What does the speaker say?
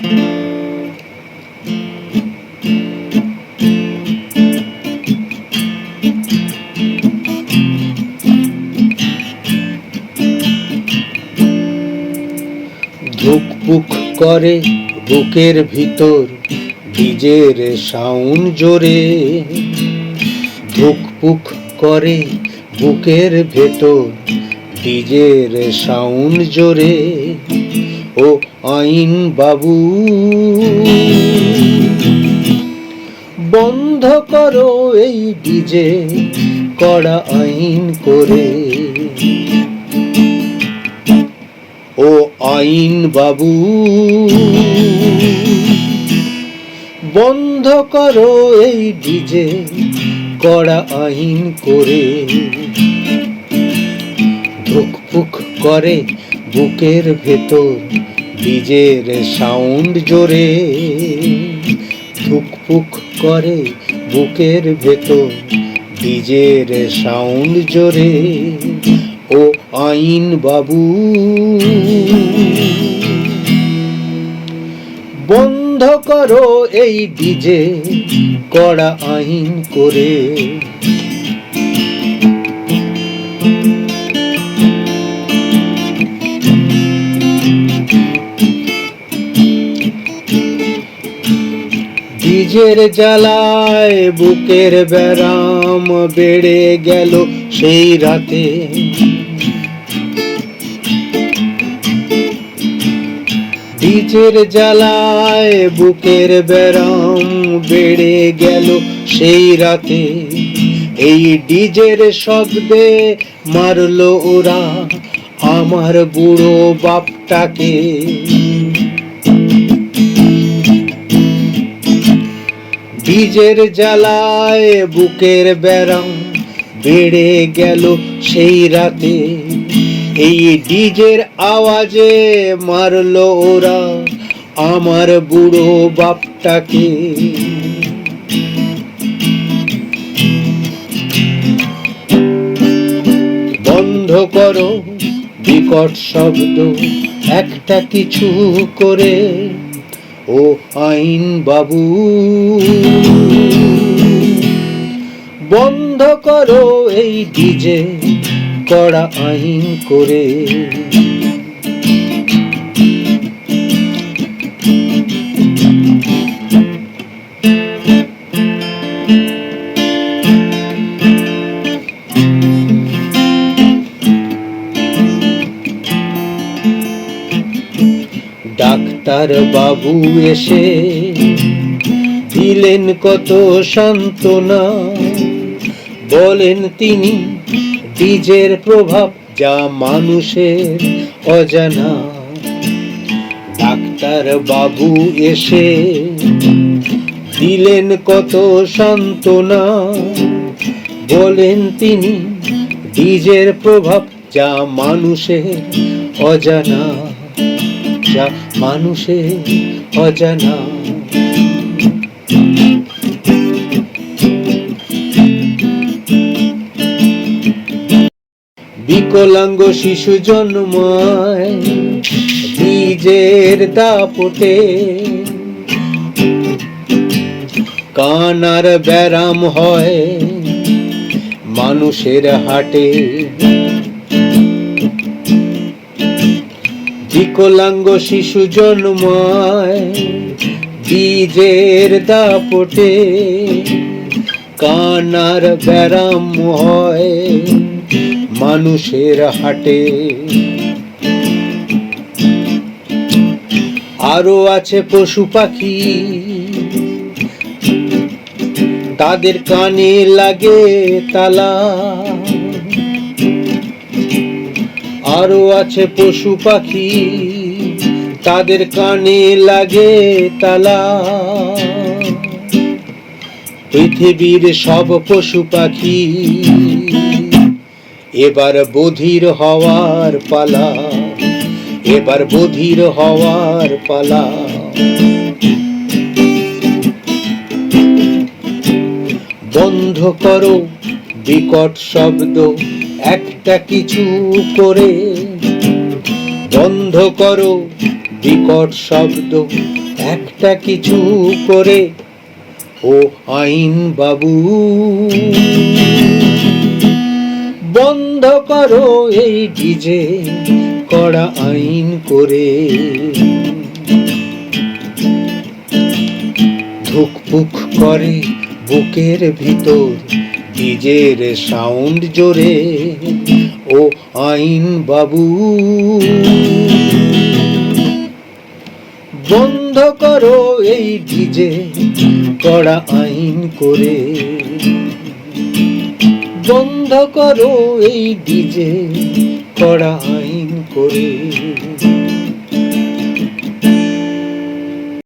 ধুকপুক করে বুকের ভিতর ডিজের সাউন্ড জোরে। ধুকপুক করে বুকের ভেতর ডিজের সাউন্ড জোরে। ও আইন বাবু। বন্ধ করো এই ডিজে, কড়া আইন করে। ও আইন বাবু, বন্ধ করো এই ডিজে, কড়া আইন করে। ধুকপুক করে বুকের ভেতর ডিজের সাউন্ড জোরে ধুকপুক করে বুকের ভেতর। ডিজের সাউন্ড জোরে, ও আইন বাবু। বন্ধ করো এই ডিজে, কড়া আইন করে। ডিজের জ্বালায় বুকের ব্যারাম বেড়ে গেল সেই রাতে। ডিজের জ্বালায় বুকের ব্যারাম বেড়ে গেল সেই রাতে। এই ডিজের শব্দে মারলো ওরা আমার বুড়ো বাপটাকে। ডিজের জ্বালায় বুকের ব্যারাম বেড়ে গেল সেই রাতে। এই ডিজের আওয়াজে মারলো ওরা আমার বুড়ো বাপটাকে। বন্ধ করো, বিকট শব্দ, একটা কিছু করে। ও আইন বাবু। বন্ধ করো এই ডিজে কড়া আইন করে। ডাক্তার বাবু এসে দিলেন কত সান্ত্বনা। বলেন তিনি ডিজের প্রভাব যা মানুষের অজানা। ডাক্তার বাবু এসে দিলেন কত সান্ত্বনা। বলেন তিনি ডিজের প্রভাব যা মানুষের অজানা। যা মানুষের অজানা। বিকলাঙ্গ শিশু জন্মায় বীজের দাপটে। কানার ব্যারাম হয় মানুষের হাটে। বিকলাঙ্গ শিশু জন্মায়, বীজের দাপটে কানার ব্যারাম হয় মানুষের হাটে। আরও আছে পশু পাখি, তাদের কানে লাগে তালা। আরও আছে পশু পাখি, তাদের কানে লাগে তালা। পৃথিবীর সব পশু পাখি এবার বধির হওয়ার পালা, এবার বধির হওয়ার পালা। বন্ধ করো বিকট শব্দ একটা কিছু করে বন্ধ করো বিকট শব্দ। একটা কিছু করে, ও আইন বাবু। বন্ধ করো এই ডিজে করা আইন করে। ধুকপুক করে বুকের ভিতর। ডিজের সাউন্ড জোরে, ও আইন বাবু। বন্ধ করো এই ডিজে করা আইন করে। বন্ধ করো এই ডিজে করা আইন করে।